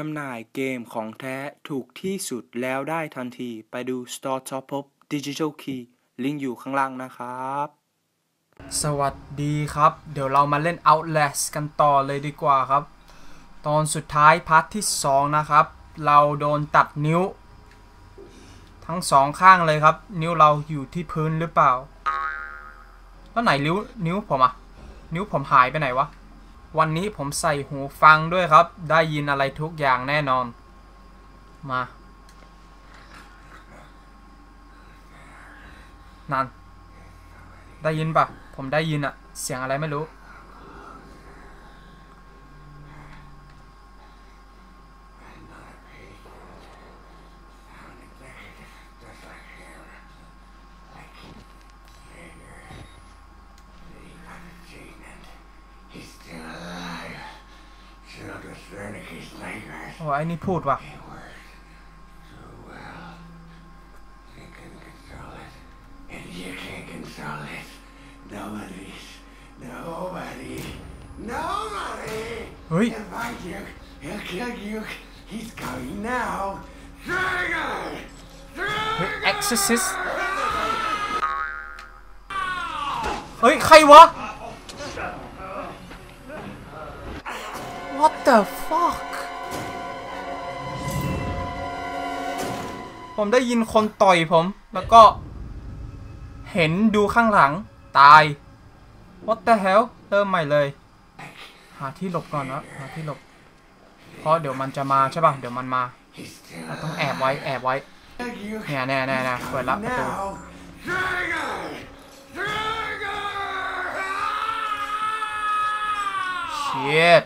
จำหน่ายเกมของแท้ถูกที่สุดแล้วได้ทันที ไปดู Store Top Up Digital Key ลิงก์อยู่ข้างล่างนะครับ สวัสดีครับ เดี๋ยวเรามาเล่น Outlast กันต่อเลยดีกว่าครับ ตอนสุดท้ายพาร์ทที่ 2 นะครับ เราโดนตัดนิ้ว ทั้งสองข้างเลยครับ นิ้วเราอยู่ที่พื้นหรือเปล่า แล้วไหนนิ้วนิ้วผมอะนิ้วผมหายไปไหนวะ วันนี้ผมใส่หูฟังด้วยครับ ได้ยินอะไรทุกอย่างแน่นอน มา นั่น ได้ยินปะผมได้ยินอะเสียงอะไรไม่รู้ โอ้ไอ้นี่พูดว่ะ so well. You can control it. And you can't control it. Nobody. Nobody. Nobody. เฮ้ย He'll find you. He'll kill you. He's coming now. Trigger! เฮ้ย Trigger! Exorcist เฮ้ย ใครวะ ผมได้ยินคนต่อยผม แล้วก็ เห็นดูข้างหลัง ตาย What the hell เริ่มใหม่เลย หาที่หลบก่อนนะหาที่หลบ เพราะเดี๋ยวมันจะมาใช่ป่ะ เดี๋ยวมันมา เราต้องแอบไว้ แอบไว้ เนี่ยแน่แน่แน่เปิดละประตูเชียด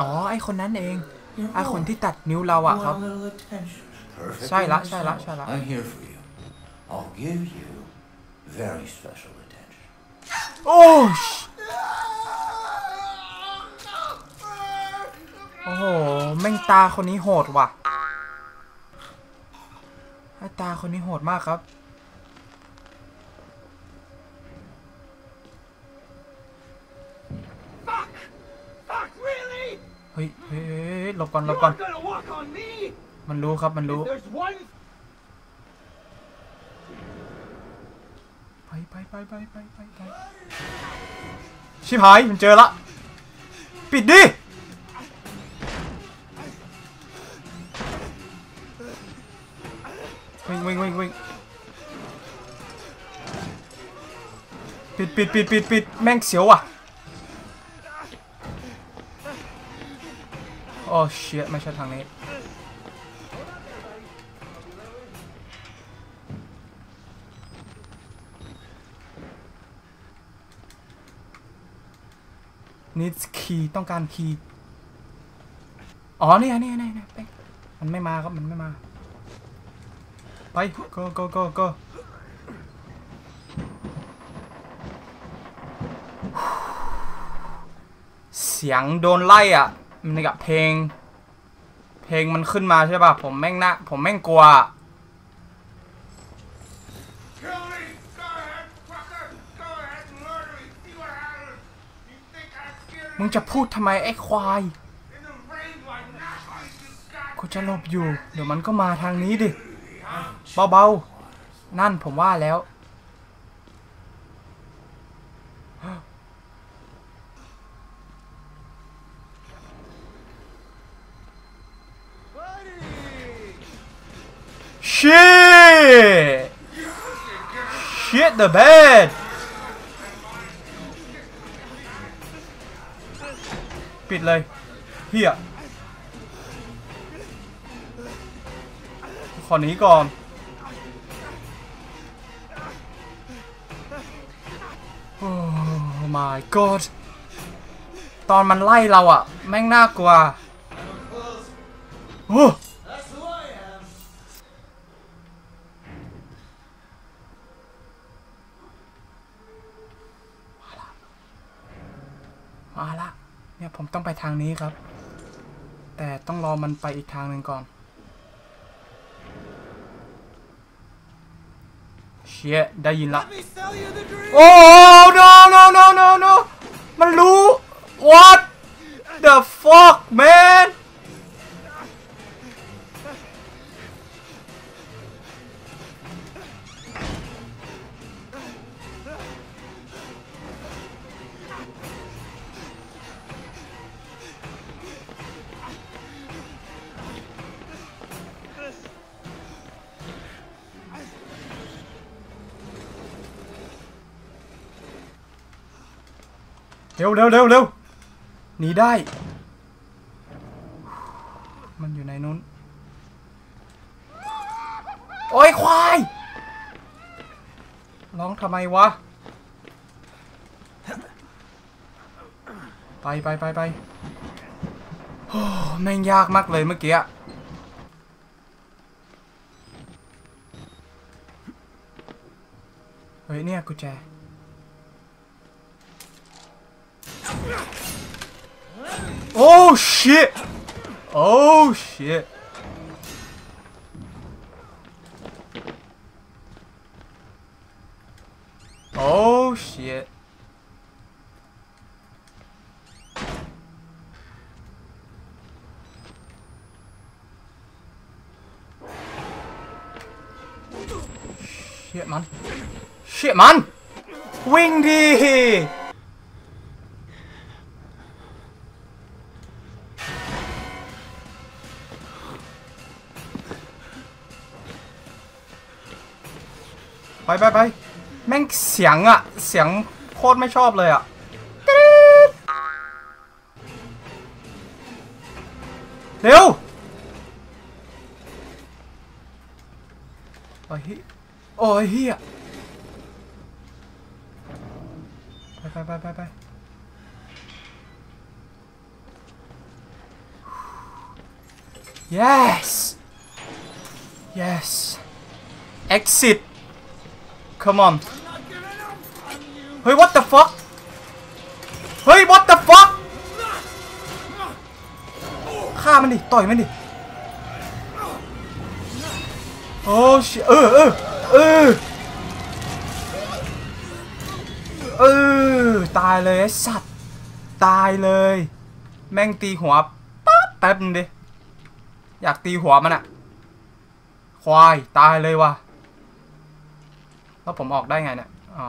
อ๋อ ไอคนนั้นเอง ไอคนที่ตัดนิ้วเราอะครับ little attention. Perfect. ใช่ละใช่ละใช่ละ I'm here for you. I'll give you very special attention. โอ้ชโอ้โห แม่งตาคนนี้โหดว่ะไอตาคนนี้โหดมากครับ ฮ้ยเฮ้ยเฮ้ยหลบก่อนหลบก่อน gonna walk on me? มันรู้ครับมันรู้ There's one ไปไปไปไปไปไปไปชิบหายมันเจอละ ปิดดิวิ่งวิ่งวิ่งวิ่งปิดปิดปิดปิดปิดแม่งเสียวว่ะ โอ้เชียไม่ใช่ทางนี้ needs key ต้องการ key อ๋อเนี่ยเนี่ยเนี่ยเนี่ไปมันไม่มาครับ มันไม่มา ไป go go go go เสียงโดนไล่อะ มันกับเพลง เพลงมันขึ้นมาใช่ป่ะ ผมแม่งนะผมแม่งกลัว มึงจะพูดทำไมไอ้ควาย กูจะหลบอยู่ เดี๋ยวมันก็มาทางนี้ดิ เบาๆ นั่นผมว่าแล้ว Shit! Shit the bed! ปิดเลยเฮียขอหนีก่อนโอ้ my god ตอนมันไล่เราอะแม่งน่ากลัว มาละเนี่ยผมต้องไปทางนี้ครับ แต่ต้องรอมันไปอีกทางหนึ่งก่อนเชี่ยได้ยินละโอ้ no no no no no มันรู้ what the fuck เร็วเร็วเร็วเร็วหนีได้ มันอยู่ในนู้น โอ้ยควาย ร้องทำไมวะ ไปไปไปไปโอ้แม่งยากมากเลยเมื่อกี้เฮ้ยเนี่ยกุญแจ Oh shit! Oh shit! Oh shit! Shit, man! Shit, man! Wingy! ไปไปไปแม่งเสียงอะเสียงโคตรไม่ชอบเลยอะเร็วโอ้ยเหี้ยโอ้ยเฮียไปไปไปไปไป yes yes exit Come on เฮ้ย what the fuck เฮ้ย what the fuck ฆ่ามันดิ ต่อยมันดิ โอ้ชิเออเออเออเออ ตายเลยไอ้สัตว์ ตายเลย แม่งตีหัวปั๊บแป๊บนึงดิ อยากตีหัวมันอะควาย ตายเลยว่ะ แล้วผมออกได้ไงเนี่ยอ๋อ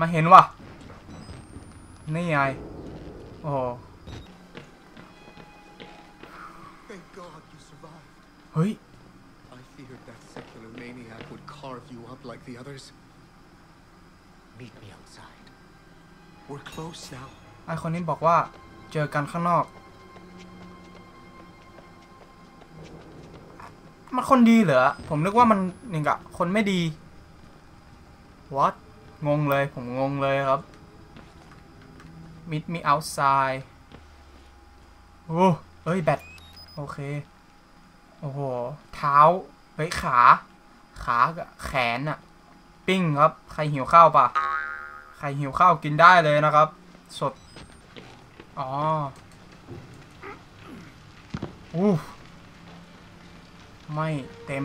มาเห็นว่ะ นี่ไง โอ้ Thank God you survived. เฮ้ย I feared that secular maniac would carve you up like the others. Meet me outside. We're close now. ไอคนนี้บอกว่าเจอกันข้างนอก มันคนดีเหรอ ผมนึกว่ามันนี่กะคนไม่ดี what งงเลย ผมงงเลยครับ meet me outside โอ้เอ้ย แบต โอเค โอ้โห เท้า เฮ้ย ขา ขากับแขนอะปิ้งครับ ใครหิวข้าวปะใครหิวข้าวกินได้เลยนะครับ สด อ๋ออู้ ไม่เต็ม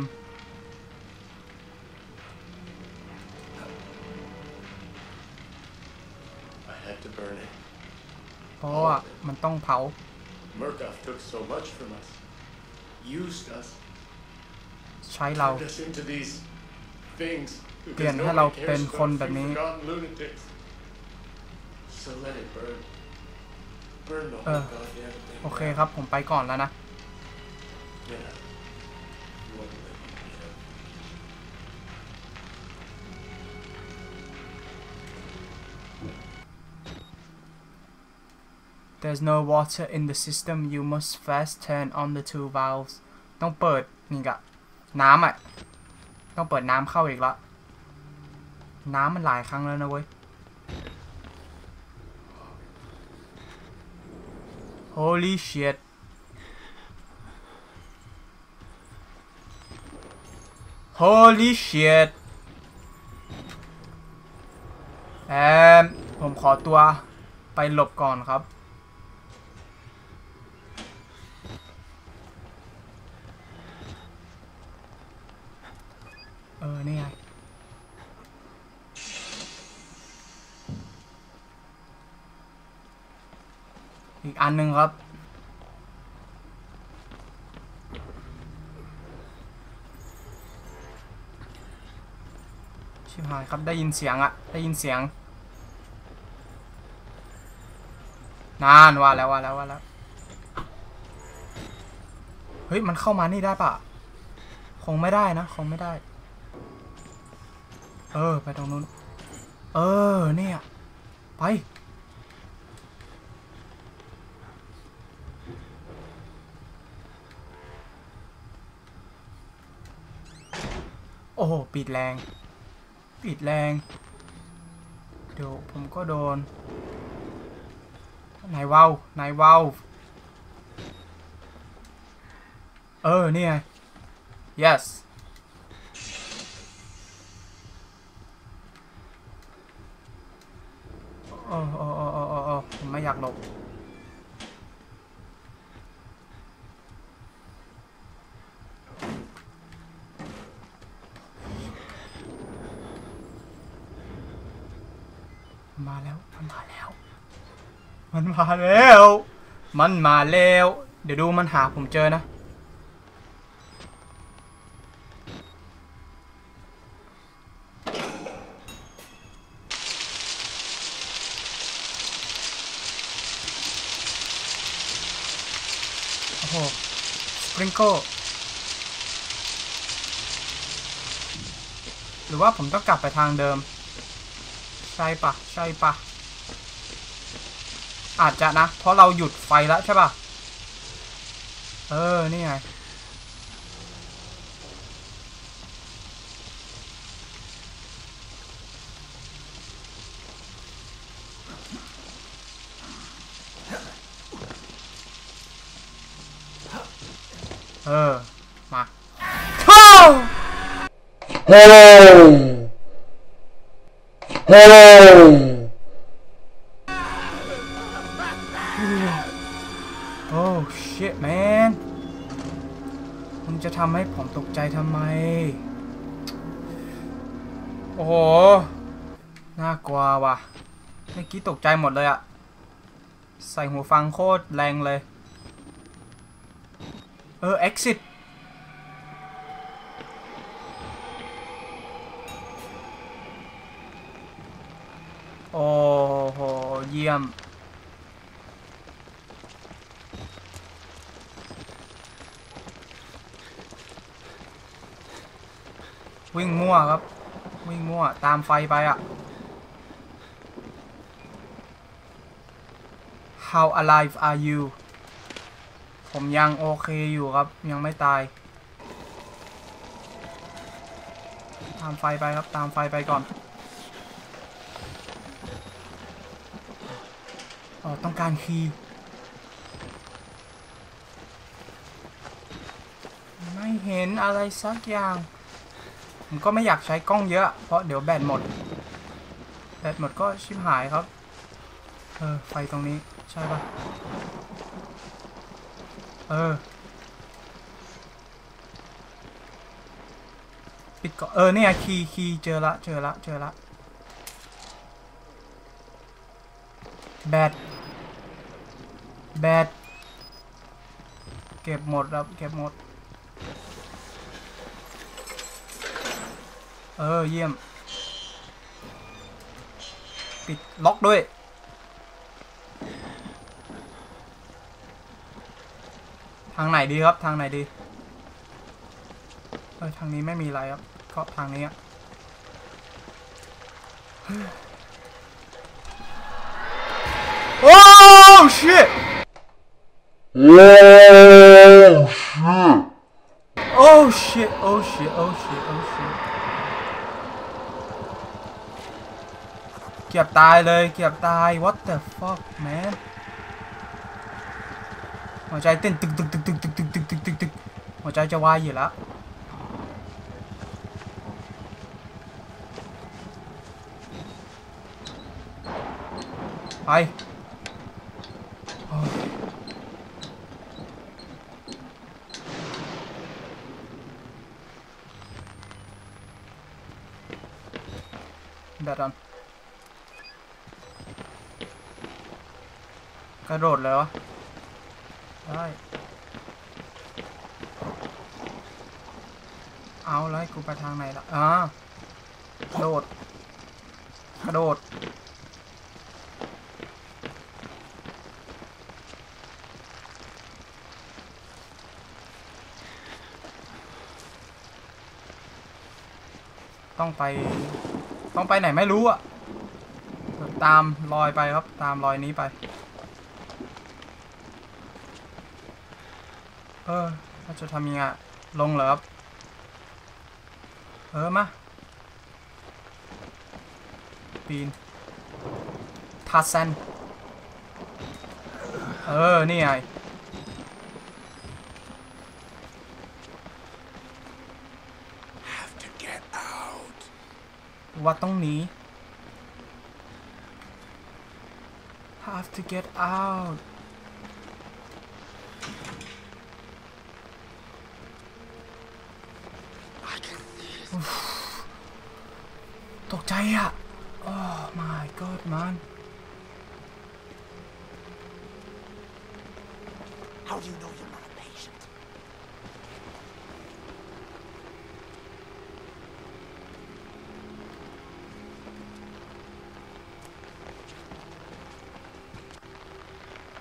I had to burn it. เพราะว่ามันต้องเผา Murkoff took so much from us, used us, ใช้เรา turned us into these things. เปลี่ยน because ให้ nobody เรา cares เป็น for คน a แบบ few นี้ forgotten lunatics. So let it burn. Burn the เอ whole อ goddamn thing. โอเคครับ ผมไปก่อนแล้วนะ Yeah. There's no water in the system you must first turn on the two valves ต้องเปิดนี่กะน้ำอะ ต้องเปิดน้ำเข้าอีกละ น้ำมันหลายครั้งแล้วนะเว้ย Holy shit Holy shit แอมผมขอตัวไปหลบก่อนครับ อีกอันหนึ่งครับ ชิบหายครับได้ยินเสียงอะได้ยินเสียงนานว่าแล้วว่าแล้วว่าแล้ว เฮ้ย มันเข้ามานี่ได้ปะคงไม่ได้นะ คงไม่ได้ เออ ไปตรงนู้น เออ เนี่ย ไป อ้โห ปิดแรง ปิดแรง เดี๋ยวผมก็โดนไหนเว้าวไหนเว้าวเออนี่ไง yes โอ้โอ้โอ้โอ้โอ้โอ้ผมไม่อยากหลบ มาแล้วมันมาแล้ว มันมาแล้ว มันมาแล้ว เดี๋ยวดูมันหาผมเจอนะ โอ้โหสปริงเกิลหรือว่าผมต้องกลับไปทางเดิม ใช่ปะใช่ปะอาจจะนะ เพราะเราหยุดไฟแล้วใช่ปะเออ นี่ไง เออ มาเข้าโอ้ shit man มึงจะทำให้ผมตกใจทำไม โอ้โห น่ากลัวว่ะ เมื่อกี้ตกใจหมดเลยอะ ใส่หูฟังโคตรแรงเลย เออ exit โอ้โห เยี่ยม วิ่งมั่วครับ วิ่งมั่ว ตามไฟไปอะ How alive are you ผมยังโอเคอยู่ครับ ยังไม่ตาย ตามไฟไปครับ ตามไฟไปก่อน อ๋อ ต้องการคีย์ไม่เห็นอะไรสักอย่าง ผมก็ไม่อยากใช้กล้องเยอะ เพราะเดี๋ยวแบตหมด แบตหมดก็ชิบหายครับ เออ ไฟตรงนี้ ใช่ปะเออ ปิดก่อนเออ เนี่ย คีย์คีย์เจอละ เจอละ เจอละแบต แบตเก็บหมดครับ เก็บหมด เออ เยี่ยม ปิดล็อกด้วย ทางไหนดีครับ ทางไหนดี เออ ทางนี้ไม่มีอะไรครับ ก็ทางนี้อะโอ้ shit โอ้ shit โอ้ shit โอ้ shit โอ้ shit เกือบตายเลยเกือบตาย what the fuck man หัวใจเต้นตึกตึกตึกตึกตึกตึกตึกตึกตึกตึกหัวใจจะวายอยู่แล้ว ไปโอ้ยแบตอัน กระโดดเลยวะได้เอาเลยกูไปทางไหนละอ่ากระโดดกระโดดต้องไป ต้องไปไหนไม่รู้อะ ตามรอยไปครับ ตามรอยนี้ไป เออเราจะทำยังไงลงเหรอเออ มา ปีนทัสเซนเออ นี่ไงว่าต้องหนี have to get out Daya! Oh my god, man. How do you know you're not a patient?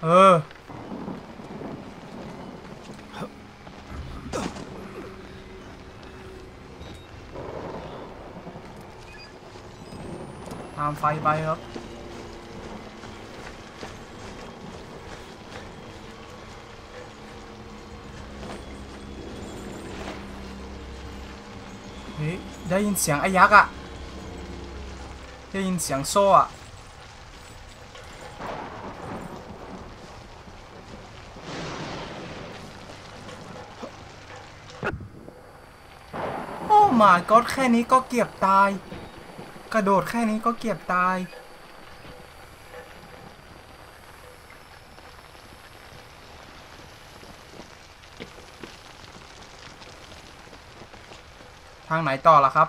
Oh. ามไฟไปครับเฮ้ยได้ยินเสียงไอ้ยักษ์อะได้ยินเสียงโซ่อะโอ้ my god แค่นี้ก็เกียบตาย กระโดดแค่นี้ก็เกียบตาย ทางไหนต่อล่ะครับ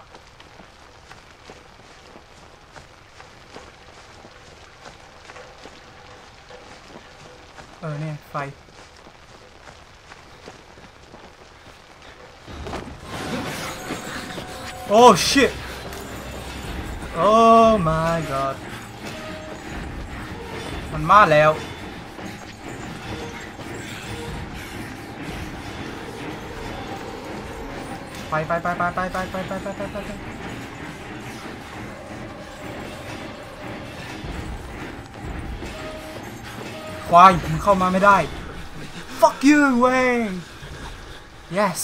เออเนี่ย ไฟโอ้ shit โอ้ my god มันมาแล้ว ไปไปไปไปไปไปไปไปไปไปไปควายมันเข้ามาไม่ได้ fuck you เว้ย yes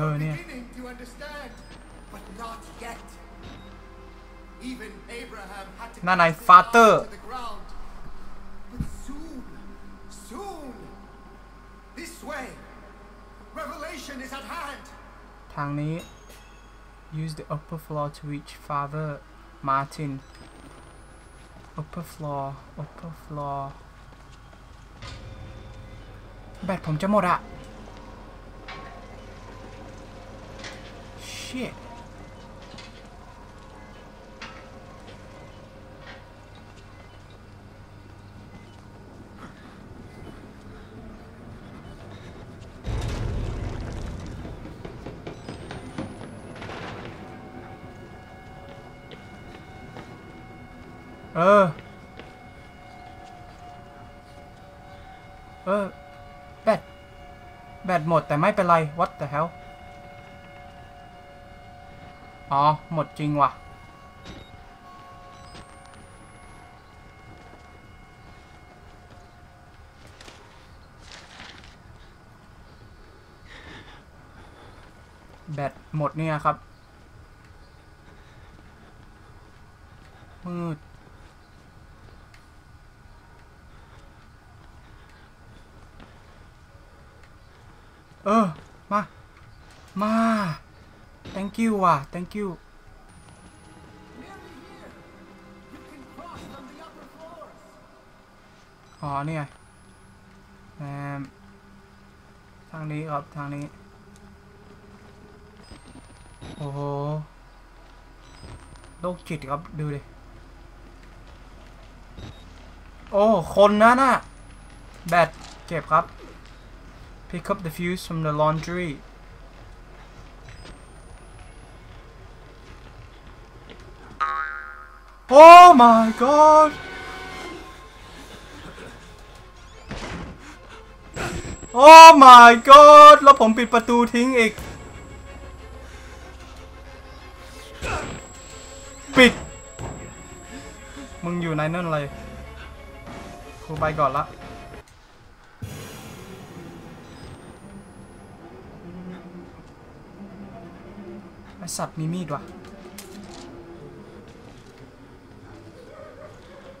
เออเนี่ย Beginning to understand, but not yet. Even Abraham had to นั่นไง cast his father eyes to the ground. But soon, soon, this way, revelation is at hand. ทางนี้ use the upper floor to reach father Martin upper floor upper floor แบตผมจะหมดอะ shit เออเออแบต แบตหมดแต่ไม่เป็นไร what the hell อ๋อ หมดจริงว่ะ แบตหมดเนี่ยครับ you ว่ะ thank you Nearly here. You can cross from the upper floors. อ๋อเนี่ยแอมทางนี้ครับ ทางนี้ โอ้โห โรคจิตครับ ดูดิ โอ้ คนนะน่ะ แบตเก็บครับ pick up the fuse from the laundry โอ้ my god โอ้ my god แล้วผมปิดประตูทิ้งอีก ปิด มึงอยู่ในนั่นเลยครูไปก่อนละไอสัตว์มีมีดว่ะ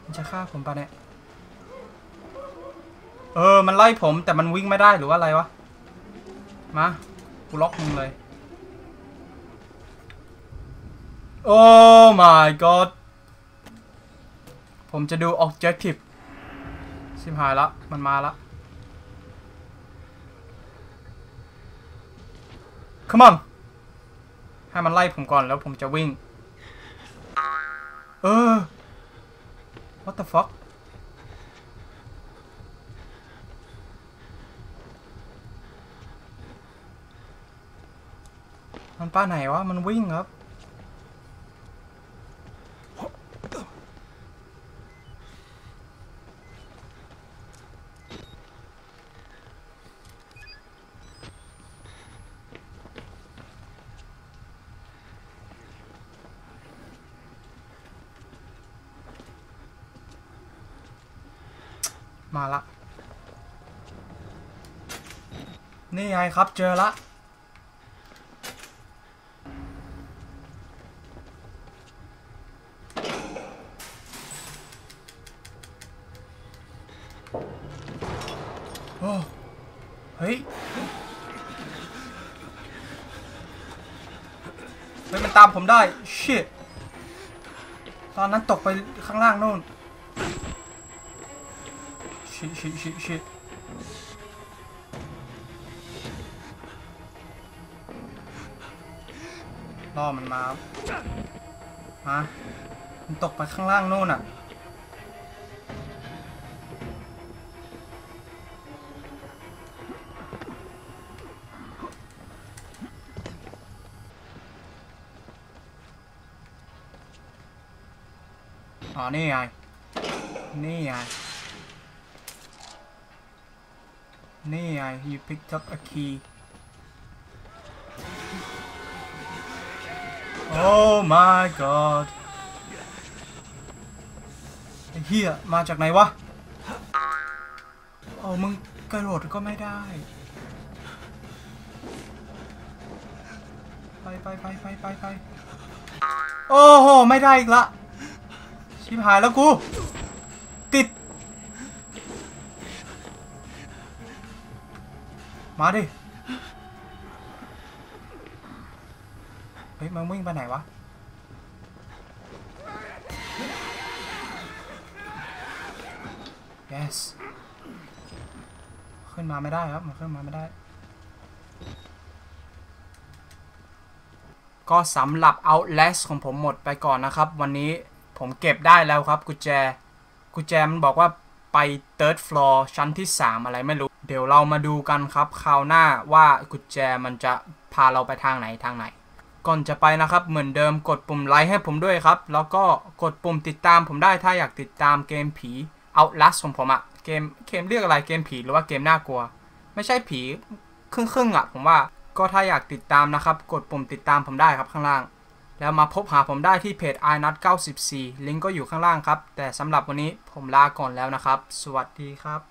มัน จะฆ่าผมปะเนี่ย เออ มันไล่ผมแต่มันวิ่งไม่ได้หรือว่าอะไรวะ มา กูล็อกมึงเลย โอ้ my god ผมจะดู objective สิมหายละ มันมาละ come on ให้มันไล่ผมก่อนแล้วผมจะวิ่ง เออ what the fuck มันป้าไหน มาละ นี่ไงครับเจอละ โอ้เฮ้ยเฮ้ยมันตามผมได้ shit ตอนนั้นตกไปข้างล่างนู่น ชิชิชิชิล่อมันมาครับมามันตกไปข้างล่างนู่นอะ อ๋อ นี่ไง นี่ไง นี่ไง you picked up a key oh my god ไอ้เหี้ยมาจากไหนวะโอ้มึงกระโดดก็ไม่ได้ ไปไปไปไปไปไปโอ้โห ไม่ได้อีกละ ชิบหายแล้วกู มาดิ เฮ้ยมึงวิ่งไปไหนวะ yes ขึ้นมาไม่ได้ครับ มันขึ้นมาไม่ได้ ก็สำหรับ Outlast ของผมหมดไปก่อนนะครับ วันนี้ผมเก็บได้แล้วครับ กุญแจ กุญแจมันบอกว่าไป third floor ชั้นที่ 3 อะไรไม่รู้ ดี๋ยวเรามาดูกันครับคราวหน้าว่ากุญแจมันจะพาเราไปทางไหนทางไหน ก่อนจะไปนะครับเหมือนเดิมกดปุ่มไลค์ให้ผมด้วยครับ แล้วก็กดปุ่มติดตามผมได้ถ้าอยากติดตามเกมผี Outlast ของผมอะเกมเกมเรียกอะไรเกมผีหรือว่าเกมน่ากลัว ไม่ใช่ผีครึ่งครึ่งอะผมว่าก็ถ้าอยากติดตามนะครับ กดปุ่มติดตามผมได้ครับข้างล่าง แล้วมาพบหาผมได้ที่เพจ i n o t 94ลิงก์ก็อยู่ข้างล่างครับ แต่สำหรับวันนี้ผมลาก่อนแล้วนะครับ สวัสดีครับ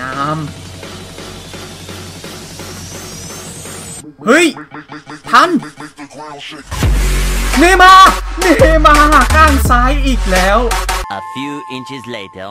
งาม เฮ้ย ทันนี่มานี่มาข้างซ้ายอีกแล้ว A few inches later.